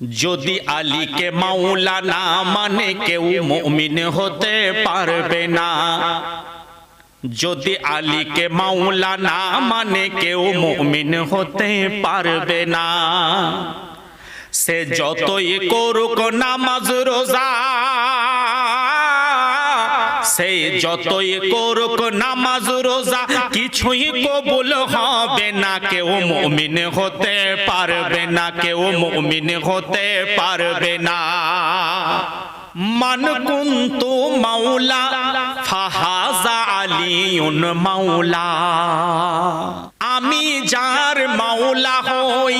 যদি আলীকে মাওলা না মানে কেউ মুমিন হতে পারবে না, যদি আলীকে মাওলা না মানে কেউ মুমিন হতে পারবে না, সে যতই করুক নামাজ রোজা সে যতই করুক নামাজ রোজা কিছুই কবুল হবে না কেউ মুমিন হতে পারবে না কেউ মুমিন হতে পারবে না। মান কুন্তু মাওলা ফাহাজা আলিউন মাওলা। আমি যার মাওলা হই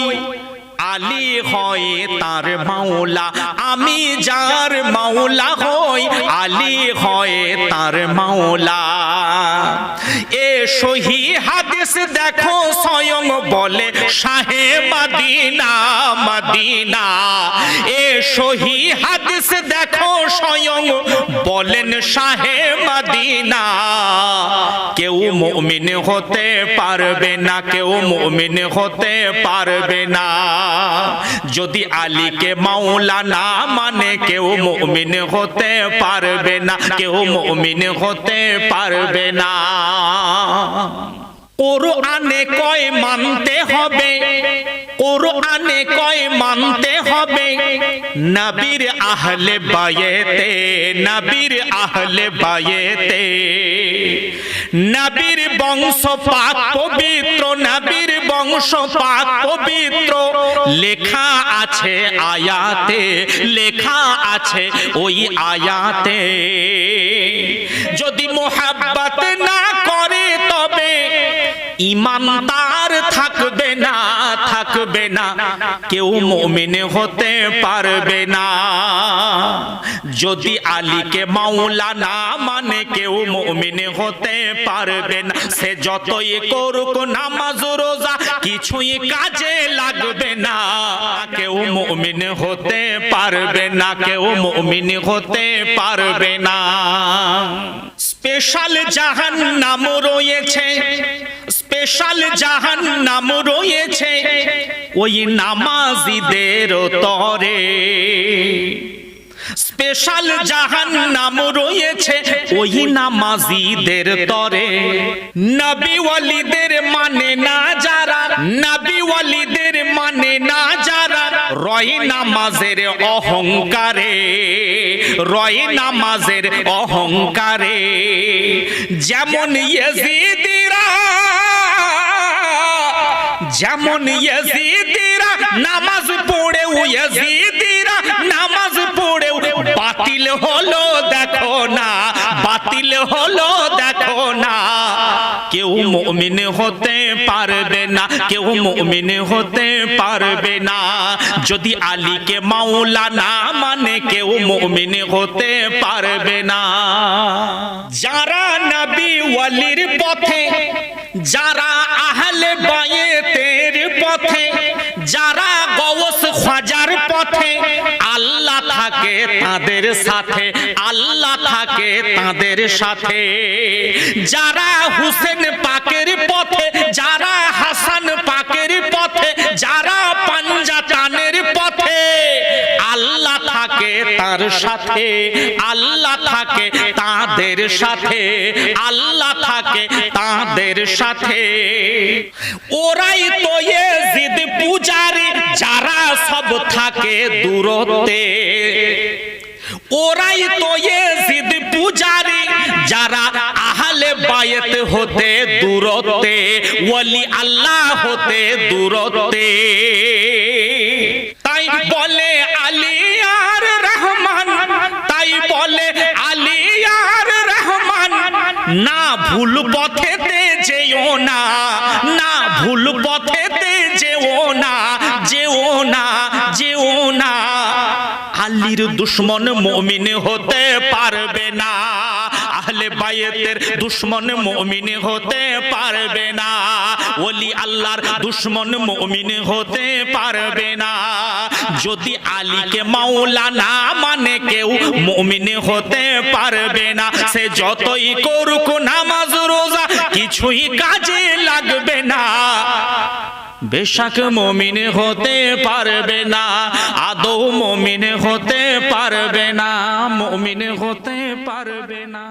আলী হয় তার মাওলা আমি যার মাওলা হই আলী হয় তার মাওলা। এ সহি হাদিস দেখো স্বয়ং বলে শাহে মদিনা মদিনা। এ সহি হাদিস দেখো স্বয়ং বলেন শাহে মদিনা। কেউ মুমিন হতে পারবে না, কেউ মুমিন হতে পারবে না। যদি আলীকে মাওলা না মানে কেউ মুমিন হতে পারবে না, কেউ মুমিন হতে পারবে না। কোরআনে কয় মানতে হবে, কোরআনে কয় মানতে হবে, নবীর আহলে বায়েতে, নবীর আহলে বায়েতে। নবীর বংশ পাক পবিত্র, নাবির বংশ পাক পবিত্র। লেখা আছে আয়াতে, লেখা আছে ওই আয়াতে। যদি মোহাব্বত না ইমান তার থাকবে না থাকবে না। কেউ মুমিন হতে পারবে না। যদি আলীকে মাওলা না মানে কেউ মুমিন হতে পারবে না, সে যতই করুক নামাজ, রোজা কিছুই কাজে লাগবে না। কেউ মুমিন হতে পারবে না, কেউ মুমিন হতে পারবে না। স্পেশাল জাহান নাম রয়েছে স্পেশাল জাহান নাম রয়েছে। ওই নামাজিদের তরে। স্পেশাল জাহান নাম রয়েছে ওই নামাজিদের তরে। নবী ওয়ালিদের মানে না যারা, নবী ওয়ালিদের মানে না যারা, রয় নামাজের অহংকারে, রয় নামাজের অহংকারে। যেমন ইয়েজিদিরা যেমন ইয়েজিদিরা নামাজ পড়েও ইয়েজিদিরা নামাজ পড়েও বাতিল হলো দেখো না বাতিল হলো দেখো না। কেউ মুমিন হতে পারবে না কেউ মুমিন হতে পারবে না। যদি আলীকে মাওলা না মানে কেউ মুমিন হতে পারবে না। যারা নবী ওয়ালির পথে যারা আহলে বায়েতের খাজার পথে আল্লাহ থাকে তাদের সাথে, আল্লাহ থাকে তাদের সাথে। যারা হুসেন পাকের পথে, যারা তার সাথে, আল্লাহ থাকে তাদের সাথে, আল্লাহ থাকে তাদের সাথে। ওরাই তো জিদ পূজারি, যারা সব থাকে দূরত্বে। ওরাই তো জিদ পূজারি, যারা আহলে বায়েত হতে দূরত্বে ওয়ালি আল্লাহ হতে দূরত্বে। না ভুল পথেতে যেও না না ভুল পথেতে যেও না যেও না যেও না। আলীর দুশ্মন মমিন হতে পারবে না। বায়েতের দুশ্মন মমিন হতে পারবে না। ওলি আল্লাহর দুশ্মন মমিন হতে পারবে না। যদি আলীকে মাওলা না মানে কেউ মমিন হতে পারবে না। সে যতই করুক নামাজ, রোজা কিছুই কাজে লাগবে না। বেশাক মমিন হতে পারবে না, আদৌ মুমিন হতে পারবে না, মুমিন হতে পারবে না।